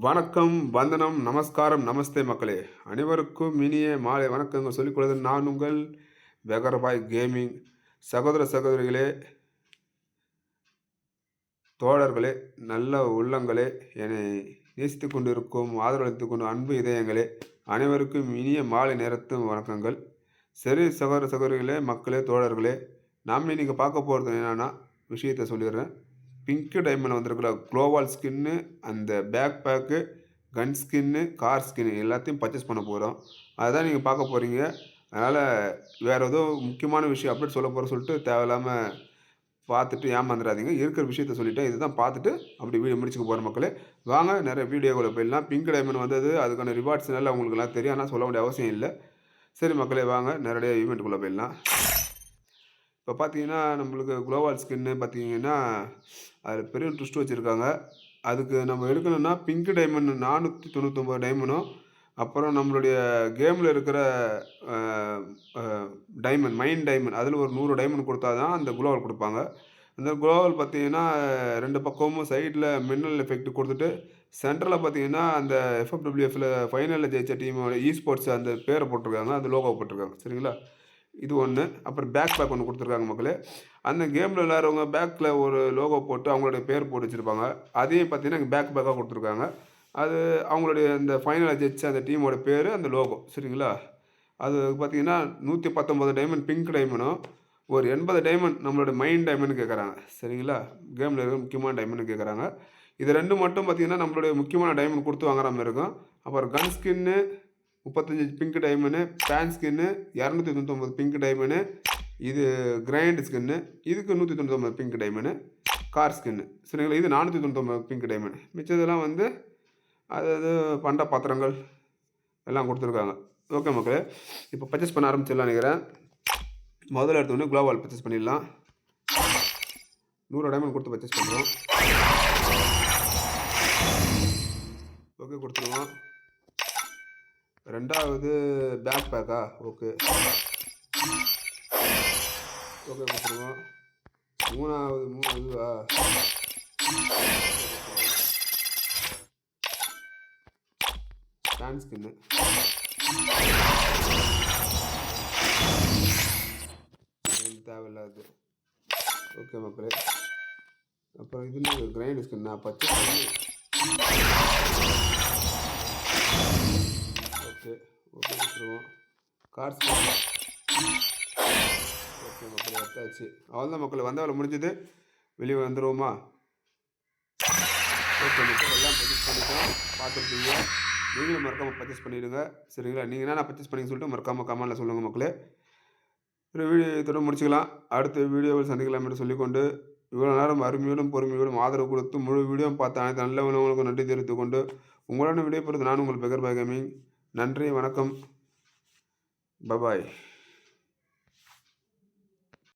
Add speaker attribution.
Speaker 1: வணக்கம் வந்தனம் நமஸ்காரம் நமஸ்தே மக்களே. அனைவருக்கும் இனிய மாலை வணக்கங்கள் சொல்லிக்கொள்வது நான் உங்கள் வெகரபாய் கேமிங் சகோதர சகோதரிகளே தோழர்களே நல்ல உள்ளங்களே என்னை நேசித்து கொண்டிருக்கும் ஆதரவளித்து கொண்டு அன்பு இதயங்களே அனைவருக்கும் இனிய மாலை நேரத்தும் வணக்கங்கள். சரி சகோதர சகோதரிகளே மக்களே தோழர்களே நாம் இன்றைக்கி பார்க்க போகிறது என்னென்னா விஷயத்தை சொல்லிடுறேன். பிங்க்கு டைமண்ட் வந்திருக்கிற குளோவால் ஸ்கின்னு அந்த backpack gun skin car skin எல்லாத்தையும் பர்ச்சேஸ் பண்ண போகிறோம் அதுதான் நீங்கள் பார்க்க போகிறீங்க அதனால் வேறு ஏதோ முக்கியமான விஷயம் அப்டேட் சொல்ல போகிற சொல்லிட்டு தேவையில்லாமல் பார்த்துட்டு ஏமாந்துடாதீங்க இருக்கிற விஷயத்த சொல்லிவிட்டேன் இதுதான் பார்த்துட்டு அப்படி வீடியோ முடிச்சுக்க போகிற மக்களே. வாங்க நிறைய வீடியோக்குள்ளே போயிடலாம். பிங்க் டைமண்ட் வந்தது அதுக்கான ரிவார்ட்ஸ் நல்லா உங்களுக்குலாம் தெரியும். ஆனால் சொல்ல வேண்டிய அவசியம் இல்லை. சரி மக்களே வாங்க நேரடியாக ஈவெண்ட்டுக்குள்ளே போயிடலாம். இப்போ பார்த்தீங்கன்னா நம்மளுக்கு குளோவால் ஸ்கின்னு பார்த்தீங்கன்னா அதில் பெரிய ட்விஸ்ட் வச்சுருக்காங்க. அதுக்கு நம்ம எடுக்கணும்னா பிங்க் டைமண்ட் நானூற்றி தொண்ணூத்தொம்பது டைமண்டும் அப்புறம் நம்மளுடைய கேமில் இருக்கிற டைமண்ட் மைண்ட் டைமண்ட் அதில் ஒரு நூறு டைமண்ட் கொடுத்தா தான் அந்த குளோவல் கொடுப்பாங்க. அந்த குளோவல் பார்த்தீங்கன்னா ரெண்டு பக்கமும் சைடில் மின்னல் எஃபெக்ட் கொடுத்துட்டு சென்டரில் பார்த்தீங்கன்னா அந்த எஃப்எஃப்டபிள்யூஎஃப்ல ஃபைனலில் ஜெயிச்ச டீமோட இ ஸ்போர்ட்ஸ் அந்த பேரை போட்டிருக்காங்க அந்த லோகோ போட்டிருக்காங்க. சரிங்களா? இது ஒன்று அப்புறம் பேக் பேக் ஒன்று கொடுத்துருக்காங்க மக்களே. அந்த கேமில் விளையாடுறவங்க பேக்கில் ஒரு லோகோ போட்டு அவங்களுடைய பேர் போட்டு வச்சுருப்பாங்க. அதையும் பார்த்தீங்கன்னா பேக் பேக்காக கொடுத்துருக்காங்க. அது அவங்களுடைய அந்த ஃபைனலாக ஜெயிச்ச அந்த டீமோட பேர் அந்த லோகோ சரிங்களா? அது பார்த்தீங்கன்னா நூற்றி பத்தொம்பது டைமண்ட் பிங்க் டைமண்டும் ஒரு எண்பது டைமண்ட் நம்மளோட மைண்ட் டைமண்ட் கேட்குறாங்க சரிங்களா? கேமில் இருக்கிற முக்கியமான டைமண்ட் கேட்குறாங்க இது ரெண்டு மட்டும் பார்த்தீங்கன்னா நம்மளுடைய முக்கியமான டைமண்ட் கொடுத்து வாங்குற மாதிரி இருக்கும். அப்புறம் கன் ஸ்கின்னு முப்பத்தஞ்சு பிங்க் டைமண்டு பேன் ஸ்கின்னு இரநூத்தி தொண்ணூத்தொம்பது பிங்க் டைமண்டு இது கிரைண்ட் ஸ்கின்னு இதுக்கு நூற்றி தொண்ணூத்தொம்பது பிங்க் டைமண்டு கார் ஸ்கின்னு சரிங்களா? இது நானூற்றி தொண்ணூத்தொம்பது பிங்க் டைமண்டு மிச்சதெல்லாம் வந்து அதாவது பண்ட பாத்திரங்கள் எல்லாம் கொடுத்துருக்காங்க. ஓகே மக்களே இப்போ பர்ச்சேஸ் பண்ண ஆரம்பிச்சிடலாம் நினைக்கிறேன். முதல்ல எடுத்தோடனே குளோவால் பர்ச்சேஸ் பண்ணிடலாம். நூறு டைமண்ட் கொடுத்து பர்ச்சேஸ் பண்ணுறோம் ஓகே கொடுத்துருவோம் ரெண்டாவது பேக் பேக்கா? ஓகே. ஓகே கொடுத்துருவோம். மூணாவது மூணு இதுவா? Pan skin தேவையில்லாது. ஓகே மக்களே. அப்புறம் இது கிரைண்ட் ஸ்கின்னா பச்சை ஓகே ஓகே கொடுத்துருவோம் கார்ஸ் ஓகே மக்கள் எடுத்தாச்சு அவ்வளோதான் மக்கள். வந்தவளை முடிஞ்சது. வெளியே வந்துடுவோமா ஓகே மக்கள் எல்லாம் பர்ச்சேஸ் பண்ணிட்டோம். பார்த்துருக்கீங்க நீங்களும் மறக்காமல் பர்ச்சேஸ் பண்ணிவிடுங்க சரிங்களா? நீங்கள் என்ன பர்ச்சேஸ் பண்ணி சொல்லிட்டு மறக்காமல் கமெண்டில் சொல்லுங்கள் மக்களே. ஒரு வீடியோ இதோட முடிச்சுக்கலாம். அடுத்த வீடியோவில் சந்திக்கலாம் என்று சொல்லிக்கொண்டு இவ்வளோ நேரம் அருமையோடும் பொறுமையோடும் ஆதரவு கொடுத்து முழு வீடியோவும் பார்த்து அனைத்து நல்ல உணவுகளுக்கும் நன்றி தெரிவித்துக் கொண்டு உங்களுடன் விடைபெறுவது நான் உங்கள் பெகர் பாய் கேமிங் நன்றி வணக்கம். பபாய்.